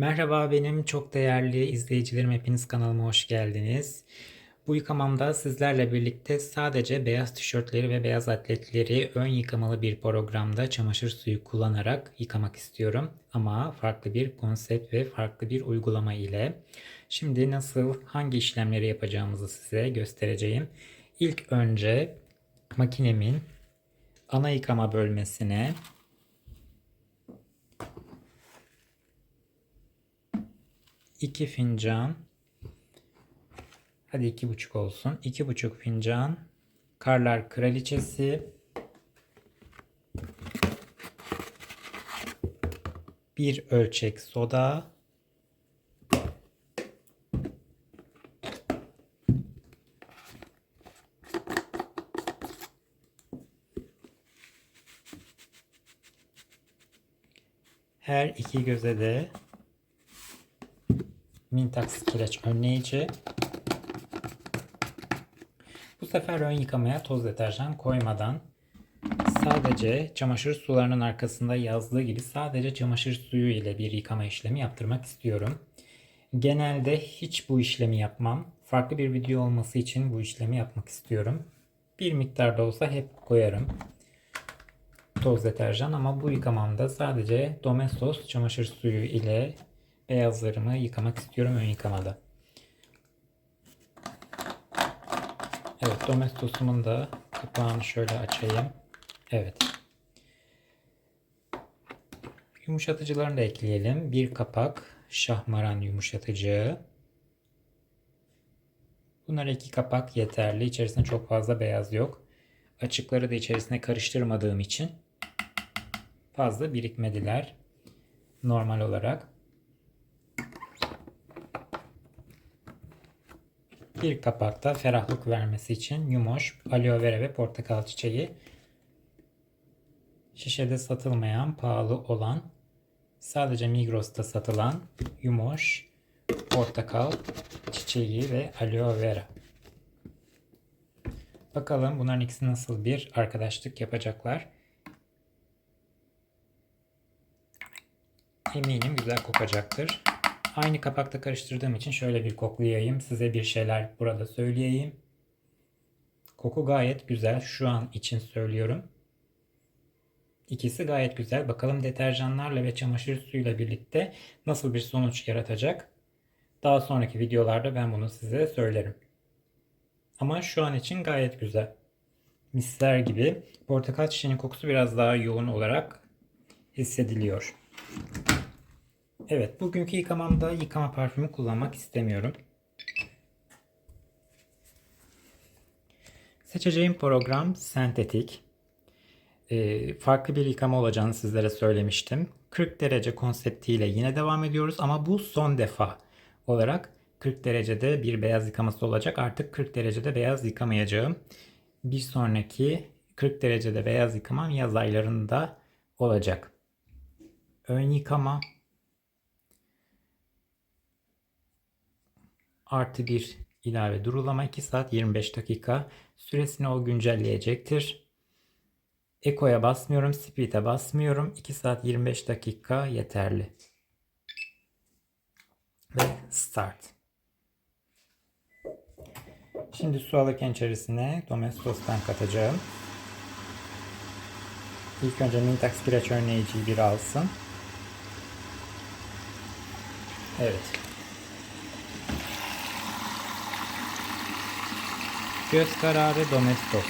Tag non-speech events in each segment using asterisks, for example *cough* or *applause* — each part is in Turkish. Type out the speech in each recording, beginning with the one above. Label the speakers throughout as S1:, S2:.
S1: Merhaba benim çok değerli izleyicilerim hepiniz kanalıma hoş geldiniz. Bu yıkamamda sizlerle birlikte sadece beyaz tişörtleri ve beyaz atletleri ön yıkamalı bir programda çamaşır suyu kullanarak yıkamak istiyorum. Ama farklı bir konsept ve farklı bir uygulama ile. Şimdi nasıl hangi işlemleri yapacağımızı size göstereceğim. İlk önce makinemin ana yıkama bölmesine 2 fincan. Hadi iki buçuk olsun. iki buçuk fincan karlar kraliçesi. Bir ölçek soda. Her iki göze de Mintax kireç önleyici. Bu sefer ön yıkamaya toz deterjan koymadan sadece çamaşır sularının arkasında yazdığı gibi sadece çamaşır suyu ile bir yıkama işlemi yaptırmak istiyorum. Genelde hiç bu işlemi yapmam. Farklı bir video olması için bu işlemi yapmak istiyorum. Bir miktar da olsa hep koyarım toz deterjan ama bu yıkamamda sadece Domestos çamaşır suyu ile beyazlarımı yıkamak istiyorum ön yıkamada. Evet Domestos'umun da kapağını şöyle açayım. Evet. Yumuşatıcılarını da ekleyelim. Bir kapak şahmaran yumuşatıcı. Bunlara iki kapak yeterli. İçerisinde çok fazla beyaz yok. Açıkları da içerisine karıştırmadığım için fazla birikmediler. Normal olarak. Bir kapakta ferahlık vermesi için yumoş, aloe vera ve portakal çiçeği. Şişede satılmayan, pahalı olan, sadece Migros'ta satılan yumoş, portakal çiçeği ve aloe vera. Bakalım bunların ikisi nasıl bir arkadaşlık yapacaklar. Eminim güzel kokacaktır. Aynı kapakta karıştırdığım için şöyle bir koklayayım. Size bir şeyler burada söyleyeyim. Koku gayet güzel. Şu an için söylüyorum. İkisi gayet güzel. Bakalım deterjanlarla ve çamaşır suyuyla birlikte nasıl bir sonuç yaratacak. Daha sonraki videolarda ben bunu size söylerim. Ama şu an için gayet güzel. Misler gibi. Portakal çiçeğinin kokusu biraz daha yoğun olarak hissediliyor. Evet, bugünkü yıkamamda yıkama parfümü kullanmak istemiyorum. Seçeceğim program sentetik. Ee, farklı bir yıkama olacağını sizlere söylemiştim. 40 derece konseptiyle yine devam ediyoruz ama bu son defa olarak 40 derecede bir beyaz yıkaması olacak. Artık 40 derecede beyaz yıkamayacağım. Bir sonraki 40 derecede beyaz yıkamam yaz aylarında olacak. Ön yıkama artı bir ilave durulama 2 saat 25 dakika süresini o güncelleyecektir. Eko'ya basmıyorum, Speed'e basmıyorum. 2 saat 25 dakika yeterli. Ve start. Şimdi su alırken içerisine Domestos'tan katacağım. İlk önce Mintax kireç önleyiciyi bir alsın. Evet. Göz kararı Domestos.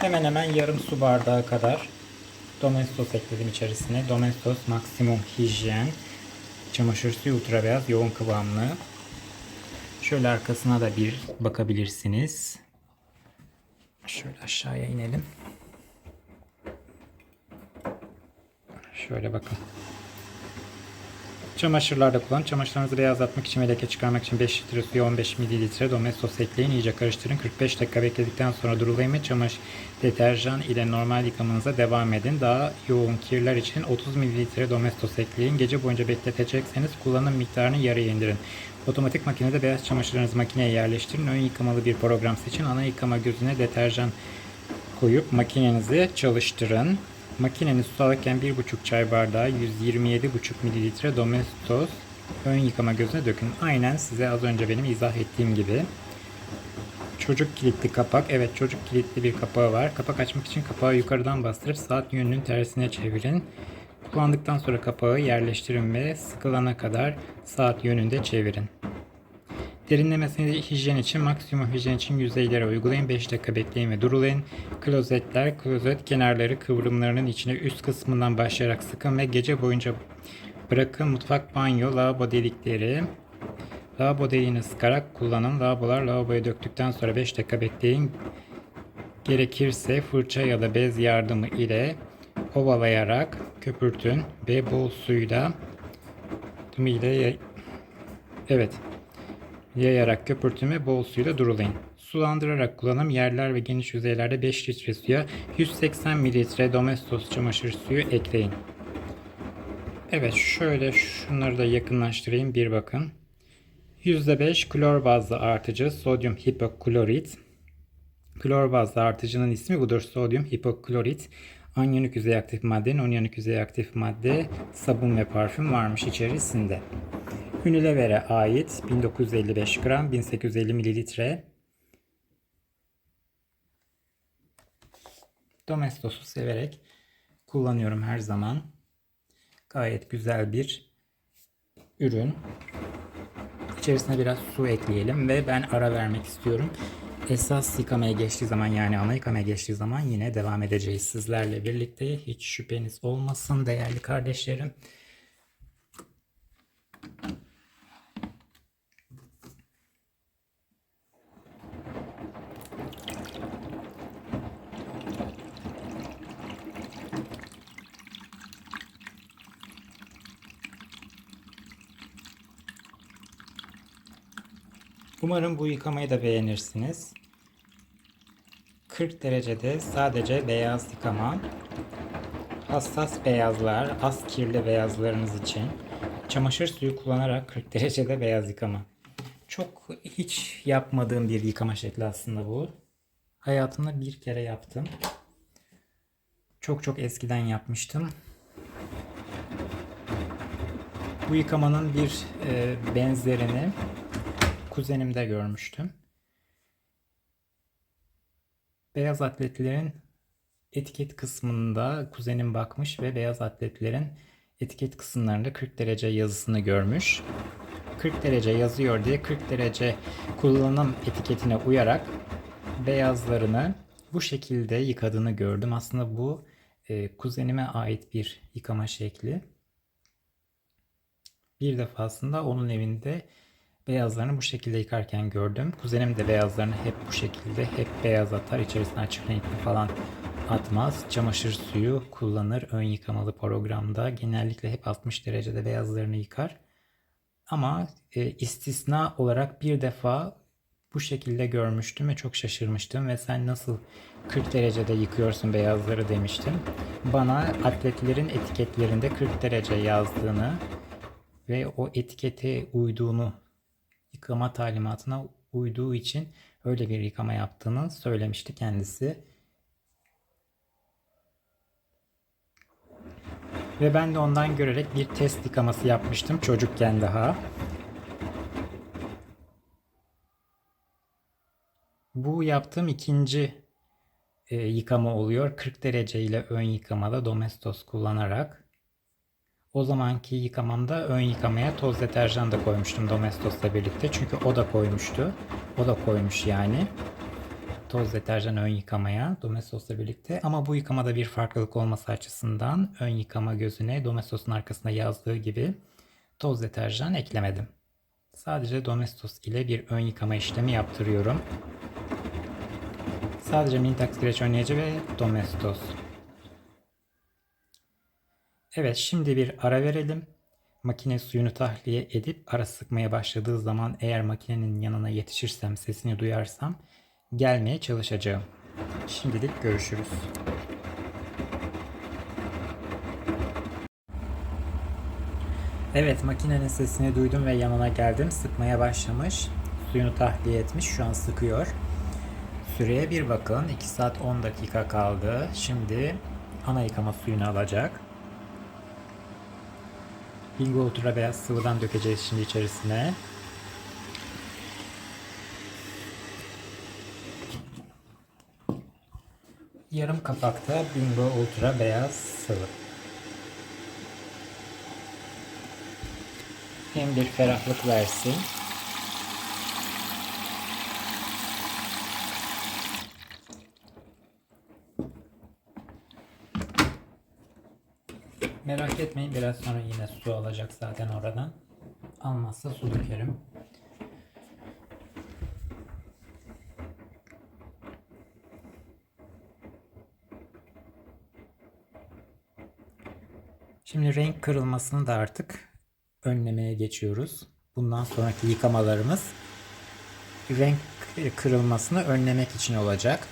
S1: Hemen hemen yarım su bardağı kadar Domestos ekledim içerisine. Domestos Maximum Hijyen. Çamaşır suyu ultra beyaz yoğun kıvamlı. Şöyle arkasına da bir bakabilirsiniz. Şöyle aşağıya inelim. Şöyle bakın. Çamaşırlarda kullan. Çamaşırlarınızı beyazlatmak için ve leke çıkarmak için 5 litre suya 15 mililitre domestos ekleyin. İyice karıştırın. 45 dakika bekledikten sonra durulayın ve çamaşır deterjan ile normal yıkamanıza devam edin. Daha yoğun kirler için 30 mililitre domestos ekleyin. Gece boyunca bekletecekseniz kullanım miktarını yarıya indirin. Otomatik makinede beyaz çamaşırlarınızı makineye yerleştirin. Ön yıkamalı bir program seçin. Ana yıkama gözüne deterjan koyup makinenizi çalıştırın. Makineniz su alırken 1,5 çay bardağı 127,5 ml Domestos ön yıkama gözüne dökün. Aynen size az önce benim izah ettiğim gibi. Çocuk kilitli kapak. Evet çocuk kilitli bir kapağı var. Kapak açmak için kapağı yukarıdan bastırıp saat yönünün tersine çevirin. Kullandıktan sonra kapağı yerleştirin ve sıkılana kadar saat yönünde çevirin. Derinlemesine hijyen için maksimum hijyen için yüzeylere uygulayın. 5 dakika bekleyin ve durulayın. Klozetler, klozet kenarları kıvrımlarının içine üst kısmından başlayarak sıkın ve gece boyunca bırakın. Mutfak, banyo, lavabo delikleri, lavabo deliğini sıkarak kullanın. Lavabolar lavaboya döktükten sonra 5 dakika bekleyin. Gerekirse fırça ya da bez yardımı ile ovalayarak köpürtün ve bol suyla ile evet yayarak köpürtün ve bol suyla durulayın. Sulandırarak kullanım yerler ve geniş yüzeylerde 5 litre suya 180 mililitre Domestos çamaşır suyu ekleyin. Evet şöyle şunları da yakınlaştırayım bir bakın. %5 klor bazlı artıcı sodyum hipoklorit. Klor bazlı artıcının ismi budur. Sodyum hipoklorit. Anyonik yüzey aktif madde, nonyonik yüzey aktif madde, sabun ve parfüm varmış içerisinde. Unilever'e ait 1955 gram 1850 mililitre Domestos'u severek kullanıyorum her zaman. Gayet güzel bir ürün. İçerisine biraz su ekleyelim ve ben ara vermek istiyorum. Esas yıkamaya geçtiği zaman yani ana yıkamaya geçtiği zaman yine devam edeceğiz sizlerle birlikte. Hiç şüpheniz olmasın değerli kardeşlerim. Umarım bu yıkamayı da beğenirsiniz. 40 derecede sadece beyaz yıkama. Hassas beyazlar, az kirli beyazlarınız için çamaşır suyu kullanarak 40 derecede beyaz yıkama. Çok hiç yapmadığım bir yıkama şekli aslında bu. Hayatımda bir kere yaptım. Çok çok eskiden yapmıştım. Bu yıkamanın bir e, benzerini kuzenimde görmüştüm. Beyaz atletlerin etiket kısmında kuzenim bakmış ve beyaz atletlerin etiket kısımlarında 40 derece yazısını görmüş. 40 derece yazıyor diye 40 derece kullanım etiketine uyarak beyazlarını bu şekilde yıkadığını gördüm. Aslında bu e, kuzenime ait bir yıkama şekli. Bir defasında onun evinde beyazlarını bu şekilde yıkarken gördüm. Kuzenim de beyazlarını hep bu şekilde hep beyaz atar. İçerisine açık renkli falan atmaz. Çamaşır suyu kullanır ön yıkamalı programda. Genellikle hep 60 derecede beyazlarını yıkar. Ama e, istisna olarak bir defa bu şekilde görmüştüm ve çok şaşırmıştım ve sen nasıl 40 derecede yıkıyorsun beyazları demiştim. Bana atletlerin etiketlerinde 40 derece yazdığını ve o etikete uyduğunu yıkama talimatına uyduğu için öyle bir yıkama yaptığını söylemişti kendisi. Ve ben de ondan görerek bir test yıkaması yapmıştım çocukken daha. Bu yaptığım ikinci e, yıkama oluyor. 40 derece ile ön yıkamada Domestos kullanarak. O zamanki yıkamamda ön yıkamaya toz deterjan da koymuştum Domestos'la birlikte. Çünkü o da koymuştu. O da koymuş yani. Toz deterjan ön yıkamaya Domestos'la birlikte. Ama bu yıkamada bir farklılık olması açısından ön yıkama gözüne Domestos'un arkasında yazdığı gibi toz deterjan eklemedim. Sadece Domestos ile bir ön yıkama işlemi yaptırıyorum. Sadece Mintax Kireç önleyici ve Domestos. Evet şimdi bir ara verelim. Makine suyunu tahliye edip ara sıkmaya başladığı zaman eğer makinenin yanına yetişirsem sesini duyarsam gelmeye çalışacağım. Şimdilik görüşürüz. Evet makinenin sesini duydum ve yanına geldim. Sıkmaya başlamış. Suyunu tahliye etmiş. Şu an sıkıyor. Süreye bir bakın. 2 saat 10 dakika kaldı. Şimdi ana yıkama suyunu alacak. Bingo Ultra beyaz sıvıdan dökeceğiz şimdi içerisine. Yarım kapakta Bingo Ultra beyaz sıvı. Hem bir ferahlık versin. Merak etmeyin biraz sonra yine su alacak zaten oradan. Almazsa su dökerim. Şimdi renk kırılmasını da artık önlemeye geçiyoruz. Bundan sonraki yıkamalarımız renk kırılmasını önlemek için olacak.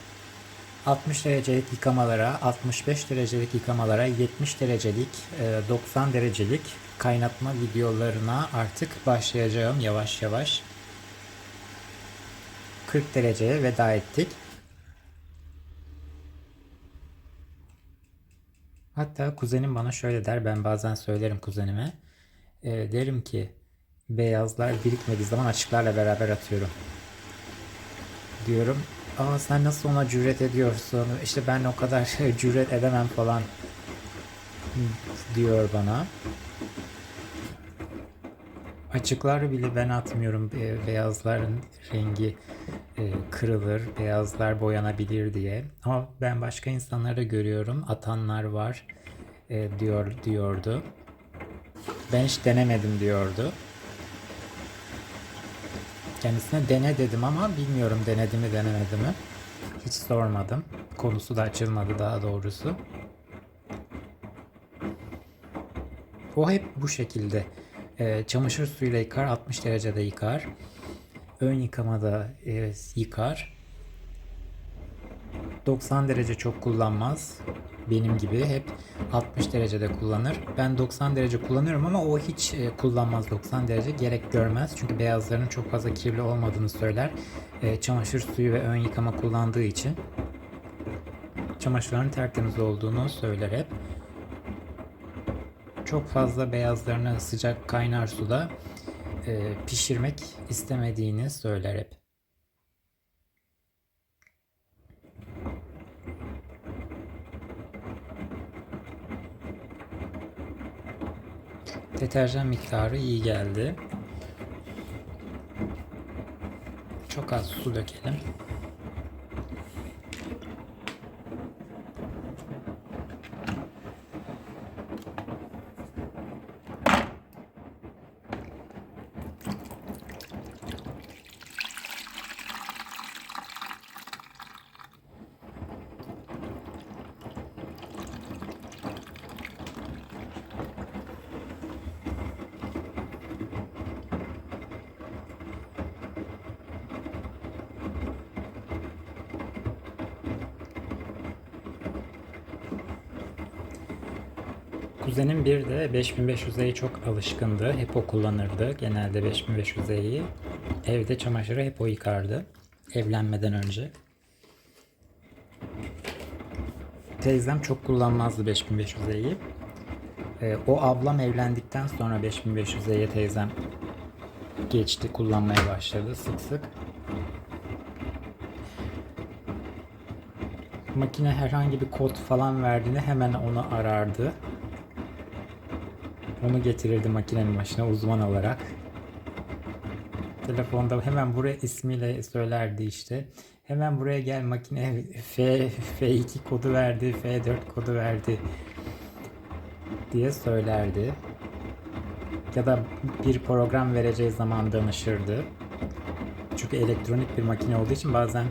S1: 60 derecelik yıkamalara, 65 derecelik yıkamalara, 70 derecelik, 90 derecelik kaynatma videolarına artık başlayacağım yavaş yavaş. 40 dereceye veda ettik. Hatta kuzenim bana şöyle der, ben bazen söylerim kuzenime. E, derim ki beyazlar birikmediği zaman açıklarla beraber atıyorum. Diyorum Aa sen nasıl ona cüret ediyorsun? İşte ben o kadar *laughs* cüret edemem falan diyor bana. Açıklar bile ben atmıyorum. Beyazların rengi e, kırılır, beyazlar boyanabilir diye. Ama ben başka insanları görüyorum. Atanlar var e, diyor diyordu. Ben hiç denemedim diyordu. Kendisine dene dedim ama bilmiyorum denedi mi denemedi mi. Hiç sormadım. Konusu da açılmadı daha doğrusu. O hep bu şekilde. E, çamaşır suyuyla yıkar, 60 derecede yıkar. Ön yıkamada e, yıkar. 90 derece çok kullanmaz benim gibi hep 60 derecede kullanır. Ben 90 derece kullanıyorum ama o hiç e, kullanmaz 90 derece gerek görmez. Çünkü beyazların çok fazla kirli olmadığını söyler. E, çamaşır suyu ve ön yıkama kullandığı için çamaşırların tertemiz olduğunu söyler hep. Çok fazla beyazlarını sıcak kaynar suda e, pişirmek istemediğini söyler hep. Deterjan miktarı iyi geldi. Çok az su dökelim. Kuzenim bir de 5500'e çok alışkındı. Hep o kullanırdı. Genelde 5500'eyi. Evde çamaşırı hep o yıkardı. Evlenmeden önce. Teyzem çok kullanmazdı 5500'eyi. Ee, o ablam evlendikten sonra 5500'eye teyzem geçti kullanmaya başladı sık sık. Makine herhangi bir kod falan verdiğinde hemen onu arardı. Onu getirirdi makinenin başına uzman olarak. Telefonda hemen buraya ismiyle söylerdi işte. Hemen buraya gel makine F, F2 kodu verdi, F4 kodu verdi diye söylerdi. Ya da bir program vereceği zaman danışırdı. Çünkü elektronik bir makine olduğu için bazen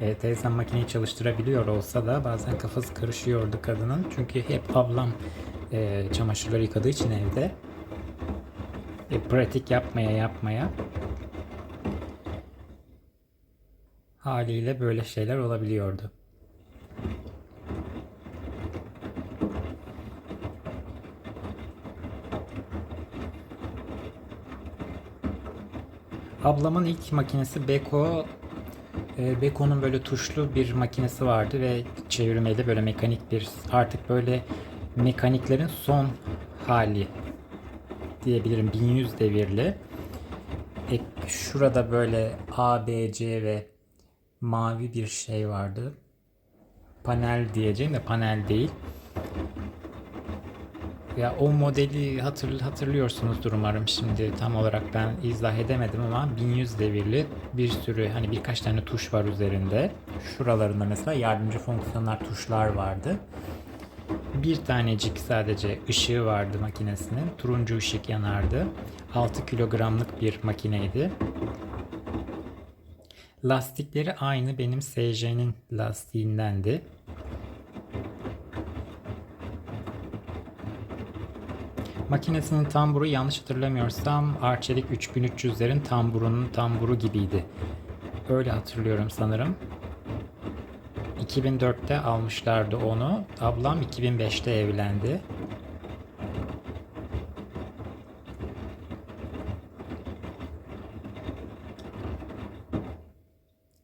S1: e, teyzem makineyi çalıştırabiliyor olsa da bazen kafası karışıyordu kadının. Çünkü hep ablam e, çamaşırları yıkadığı için evde e, pratik yapmaya yapmaya haliyle böyle şeyler olabiliyordu. Ablamın ilk makinesi Beko. E, Beko'nun böyle tuşlu bir makinesi vardı ve çevirmeli böyle mekanik bir artık böyle mekaniklerin son hali diyebilirim 1100 devirli. E, şurada böyle A, B, C ve mavi bir şey vardı. Panel diyeceğim de panel değil. Ya o modeli hatır, hatırlıyorsunuzdur umarım şimdi tam olarak ben izah edemedim ama 1100 devirli bir sürü hani birkaç tane tuş var üzerinde. Şuralarında mesela yardımcı fonksiyonlar tuşlar vardı. Bir tanecik sadece ışığı vardı makinesinin. Turuncu ışık yanardı. 6 kilogramlık bir makineydi. Lastikleri aynı benim SJ'nin lastiğindendi. Makinesinin tamburu yanlış hatırlamıyorsam Arçelik 3300'lerin tamburunun tamburu gibiydi. Öyle hatırlıyorum sanırım. 2004'te almışlardı onu. Ablam 2005'te evlendi.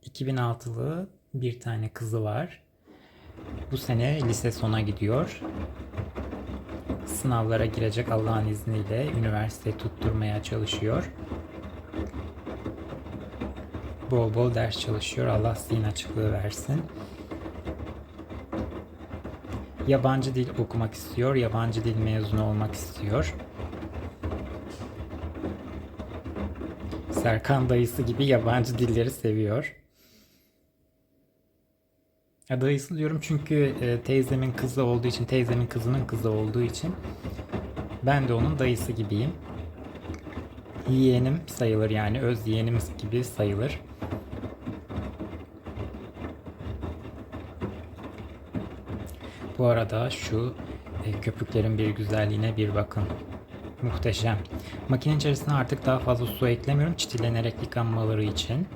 S1: ...2006'lı bir tane kızı var. Bu sene lise sona gidiyor. Sınavlara girecek Allah'ın izniyle. Üniversite tutturmaya çalışıyor. Bol bol ders çalışıyor. Allah zihin açıklığı versin. Yabancı dil okumak istiyor. Yabancı dil mezunu olmak istiyor. Serkan dayısı gibi yabancı dilleri seviyor. Ya dayısı diyorum çünkü e, teyzemin kızı olduğu için, teyzemin kızının kızı olduğu için ben de onun dayısı gibiyim. Yeğenim sayılır yani öz yeğenim gibi sayılır. Bu arada şu e, köpüklerin bir güzelliğine bir bakın. Muhteşem. Makine içerisine artık daha fazla su eklemiyorum çitilenerek yıkanmaları için.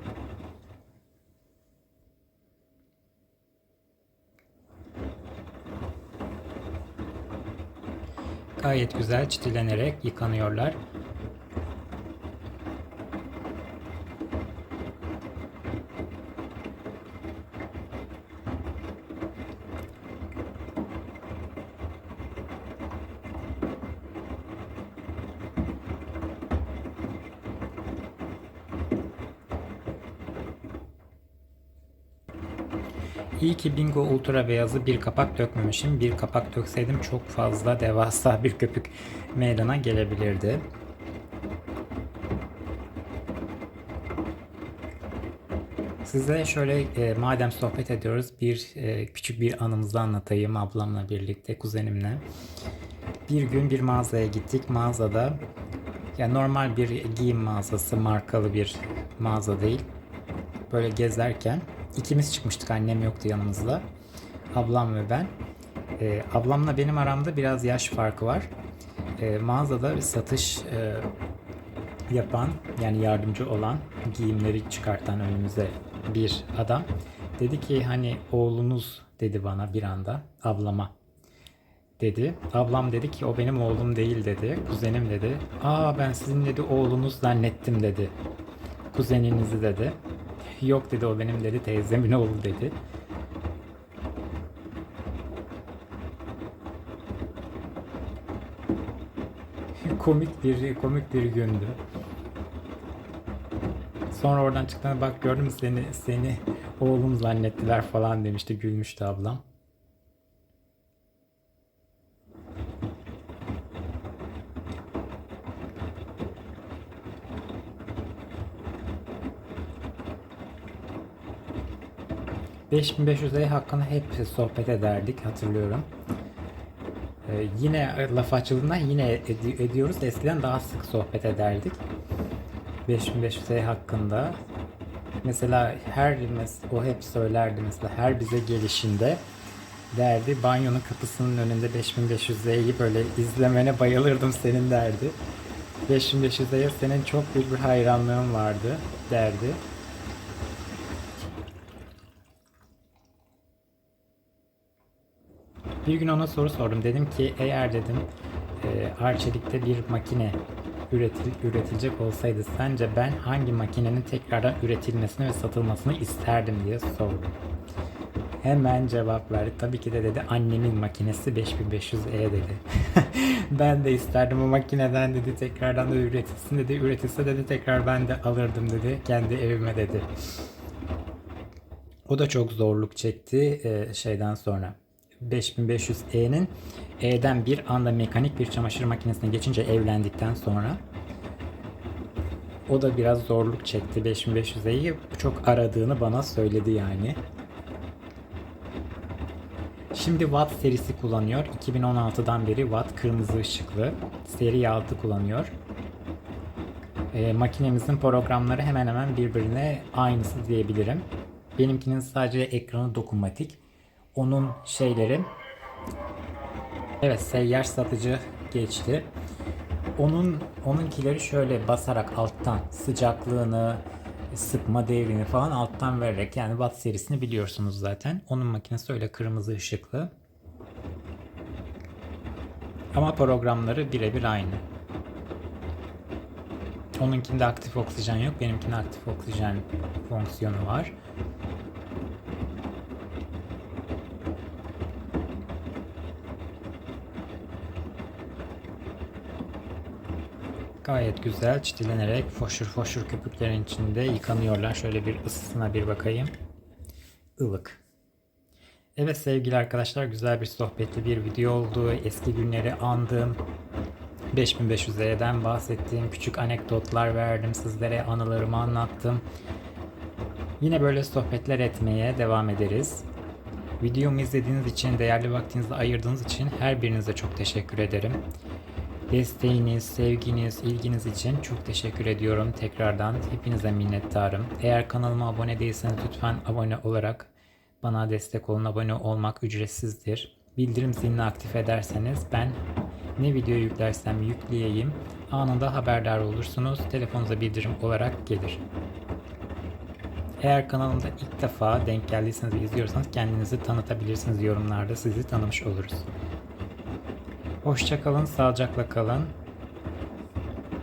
S1: Gayet güzel çitilenerek yıkanıyorlar. İyi ki Bingo Ultra beyazı bir kapak dökmemişim. Bir kapak dökseydim çok fazla devasa bir köpük meydana gelebilirdi. Size şöyle e, madem sohbet ediyoruz bir e, küçük bir anımızı anlatayım ablamla birlikte kuzenimle. Bir gün bir mağazaya gittik. Mağazada ya normal bir giyim mağazası markalı bir mağaza değil. Böyle gezerken ikimiz çıkmıştık annem yoktu yanımızda. Ablam ve ben. E, ablamla benim aramda biraz yaş farkı var. E, mağazada bir satış e, yapan yani yardımcı olan giyimleri çıkartan önümüze bir adam. Dedi ki hani oğlunuz dedi bana bir anda ablama dedi. Ablam dedi ki o benim oğlum değil dedi. Kuzenim dedi. Aa ben sizin dedi oğlunuz zannettim dedi. Kuzeninizi dedi. Yok dedi o benim dedi teyzemin oğlu dedi. komik bir komik bir gündü. Sonra oradan çıktığında bak gördün mü seni seni oğlum zannettiler falan demişti gülmüştü ablam. ...5500 hakkında hep sohbet ederdik hatırlıyorum. Ee, yine laf açıldığında yine ed- ediyoruz. Eskiden daha sık sohbet ederdik. 5500 hakkında. Mesela her o hep söylerdi mesela her bize gelişinde derdi banyonun kapısının önünde 5500'yi böyle izlemene bayılırdım senin derdi. 5500'ye senin çok büyük bir hayranlığın vardı derdi. Bir gün ona soru sordum. Dedim ki eğer dedim e, Arçelik'te bir makine üretil, üretilecek olsaydı sence ben hangi makinenin tekrardan üretilmesini ve satılmasını isterdim diye sordum. Hemen cevap verdi. Tabii ki de dedi annemin makinesi 5500E dedi. *laughs* ben de isterdim o makineden dedi tekrardan da üretilsin dedi. Üretilse dedi tekrar ben de alırdım dedi. Kendi evime dedi. O da çok zorluk çekti e, şeyden sonra. 5500E'nin E'den bir anda mekanik bir çamaşır makinesine geçince evlendikten sonra o da biraz zorluk çekti 5500E'yi çok aradığını bana söyledi yani. Şimdi Watt serisi kullanıyor. 2016'dan beri Watt kırmızı ışıklı. Seri 6 kullanıyor. E, makinemizin programları hemen hemen birbirine aynısı diyebilirim. Benimkinin sadece ekranı dokunmatik. Onun şeyleri Evet seyyar satıcı geçti. Onun onunkileri şöyle basarak alttan sıcaklığını, sıkma devrini falan alttan vererek yani Watt serisini biliyorsunuz zaten. Onun makinesi öyle kırmızı ışıklı. Ama programları birebir aynı. Onunkinde aktif oksijen yok. Benimkinde aktif oksijen fonksiyonu var. Gayet güzel çitilenerek foşur foşur köpüklerin içinde yıkanıyorlar. Şöyle bir ısısına bir bakayım. Ilık. Evet sevgili arkadaşlar güzel bir sohbetli bir video oldu. Eski günleri andım. 5500'lerden bahsettiğim küçük anekdotlar verdim sizlere. Anılarımı anlattım. Yine böyle sohbetler etmeye devam ederiz. Videomu izlediğiniz için, değerli vaktinizi ayırdığınız için her birinize çok teşekkür ederim. Desteğiniz, sevginiz, ilginiz için çok teşekkür ediyorum tekrardan. Hepinize minnettarım. Eğer kanalıma abone değilseniz lütfen abone olarak bana destek olun. Abone olmak ücretsizdir. Bildirim zilini aktif ederseniz ben ne video yüklersem yükleyeyim anında haberdar olursunuz. Telefonunuza bildirim olarak gelir. Eğer kanalımda ilk defa denk geldiyseniz izliyorsanız kendinizi tanıtabilirsiniz yorumlarda sizi tanımış oluruz. Hoşça kalın, sağlıcakla kalın.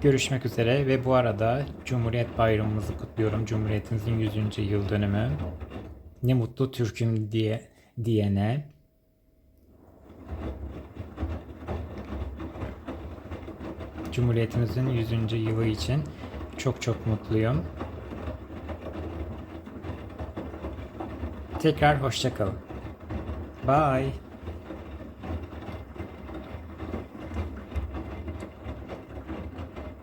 S1: Görüşmek üzere ve bu arada Cumhuriyet Bayramımızı kutluyorum. Cumhuriyetimizin 100. yıl dönümü. Ne mutlu Türk'üm diye diyene. Cumhuriyetimizin 100. yılı için çok çok mutluyum. Tekrar hoşça kalın. Bye.